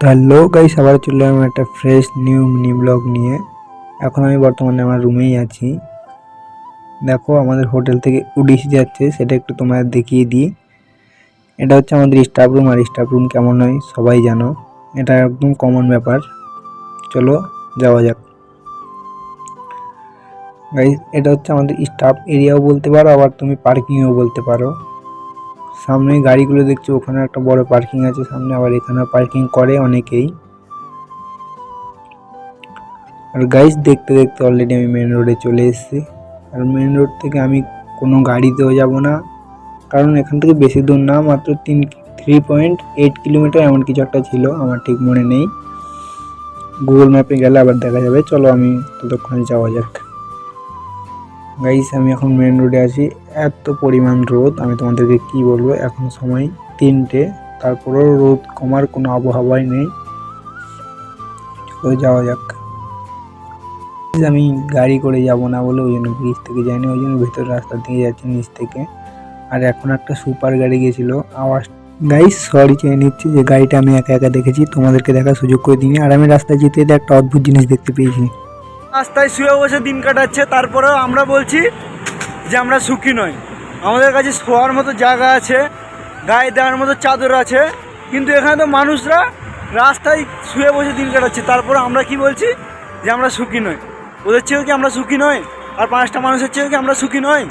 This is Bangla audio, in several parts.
তো হ্যালো গাইস আবার চলে এলাম একটা ফ্রেশ নিউ মিনি ব্লগ নিয়ে। এখন আমি বর্তমানে আমার রুমেই আছি। দেখো, আমাদের হোটেল থেকে উডিশি যাচ্ছে, সেটা একটু তোমাদের দেখিয়ে দিই। এটা হচ্ছে আমাদের স্টাফ রুম আর স্টাফ রুম কেমন হয় সবাই জানো। এটা একদম কমন ব্যাপার। চলো, যাওয়া যাক। গাইস, এটা হচ্ছে আমাদের স্টাফ এরিয়াও বলতে পারো, আবার তুমি পার্কিংও বলতে পারো। সামনে গাড়িগুলো দেখছ, ওখানে একটা বড় পার্কিং আছে সামনে, আবার এখানে পার্কিং করে অনেকেই। আর গাইস দেখতে দেখতে অলরেডি আমি মেন রোডে চলে এসেছি। আর মেন রোড থেকে আমি কোনো গাড়িতেও যাব না, কারণ এখান থেকে বেশি দূর না, মাত্র তিন থ্রি পয়েন্ট এইট কিলোমিটার এমন কিছু একটা ছিল, আমার ঠিক মনে নেই। গুগল ম্যাপে গেলে আবার দেখা যাবে, চলো আমি ততক্ষণে যাওয়া যাক। গাইস আমি এখন মেন রোডে আছি। এত পরিমাণ রোদ, আমি তোমাদেরকে কি বলব? এখন সময় তিনটে, তারপরেও রোদ কমার কোনো আবহাওয়াই নেই। তো যাওয়া যাক। আমি গাড়ি করে যাব না বলে ওই জন্য ব্রিজ থেকে যাইনি, ওই জন্য ভেতর রাস্তা দিয়ে যাচ্ছি নিচ থেকে। আর এখন একটা সুপার গাড়ি গেছিল, আওয়াজ গাইস সরি চেয়ে নিচ্ছি যে গাড়িটা আমি একা একা দেখেছি, তোমাদেরকে দেখার সুযোগ করে দিইনি। আর আমি রাস্তায় যেতে যেতে একটা অদ্ভুত জিনিস দেখতে পেয়েছি। রাস্তায় শুয়ে বসে দিন কাটাচ্ছে, তারপরেও আমরা বলছি যে আমরা সুখী নই। আমাদের কাছে শোয়ার মতো জায়গা আছে, গায়ে দেওয়ার মতো চাদর আছে, কিন্তু এখানে তো মানুষরা রাস্তায় শুয়ে বসে দিন কাটাচ্ছে, তারপরে আমরা কি বলছি যে আমরা সুখী নই। ওদের চেয়েও কি আমরা সুখী নই? আর পাঁচটা মানুষের চেয়েও কি আমরা সুখী নই?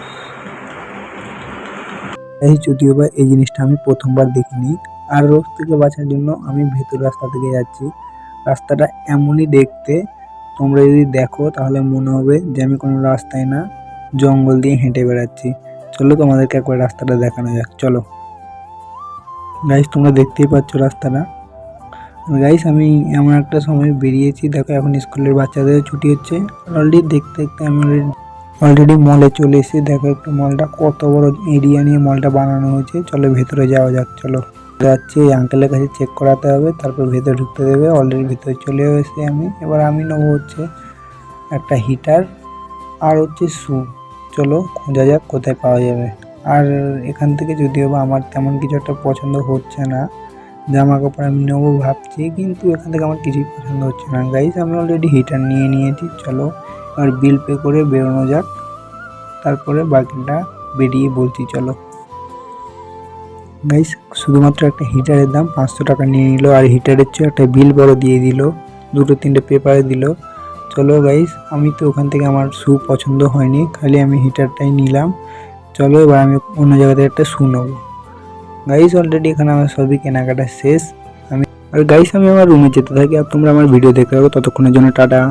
এই যদিও বা এই জিনিসটা আমি প্রথমবার দেখিনি, আর রোদ থেকে বাঁচার জন্য আমি ভেতর রাস্তা থেকে যাচ্ছি। রাস্তাটা এমনই দেখতে তোমরা যদি দেখো, তাহলে মনে হবে যে আমি কোনো রাস্তায় না জঙ্গল দিয়ে হেঁটে বেড়াচ্ছি। চলো তোমাদেরকে একবার রাস্তাটা দেখানো যাক। চলো। গাইস তোমরা দেখতেই পাচ্ছ রাস্তাটা। গাইস আমি এমন একটা সময় বেরিয়েছি, দেখো এখন স্কুলের বাচ্চাদের ছুটি হচ্ছে। অলরেডি দেখতে দেখতে আমি অলরেডি মলে চলে এসেছি। দেখো একটু মলটা কত বড় এরিয়া নিয়ে মলটা বানানো হয়েছে। চলো ভেতরে যাওয়া যাক, চলো। যাচ্ছি, এই আঙ্কেলের কাছে চেক করাতে হবে, তারপর ভেতরে ঢুকতে দেবে অলরেডি ভেতরে চলে এসেছি আমি। এবার আমি নেব হচ্ছে একটা হিটার আর হচ্ছে শু চলো, খোঁজা যাক কোথায় পাওয়া যাবে। আর এখান থেকে যদিও বা আমার তেমন কিছু একটা পছন্দ হচ্ছে না জামা কাপড় আমি নেব ভাবছি, কিন্তু এখান থেকে আমার কিছুই পছন্দ হচ্ছে না। গাইস আমি অলরেডি হিটার নিয়ে নিয়েছি, চলো, এবার বিল পে করে বেরোনো যাক। তারপরে বাকিটা বেরিয়ে বলছি, চলো। গাইস শুধুমাত্র একটা হিটারের দাম, পাঁচশো টাকা নিয়ে নিল, আর হিটারের চেয়ে একটা বিল বড় দিয়ে দিল, দুটো তিনটে পেপারে দিল। চলো গাইস আমি তো ওখান থেকে আমার শু পছন্দ হয়নি, খালি আমি হিটারটাই নিলাম। চলো এবার আমি অন্য জায়গা থেকে একটা শু নেব। গাইস অলরেডি এখানে আমার সবই কেনাকাটা শেষ। আমি আর গাইস আমি আমার রুমে যেতে থাকি, আর তোমরা আমার ভিডিও দেখতে থাকো, ততক্ষণের জন্য টাটা।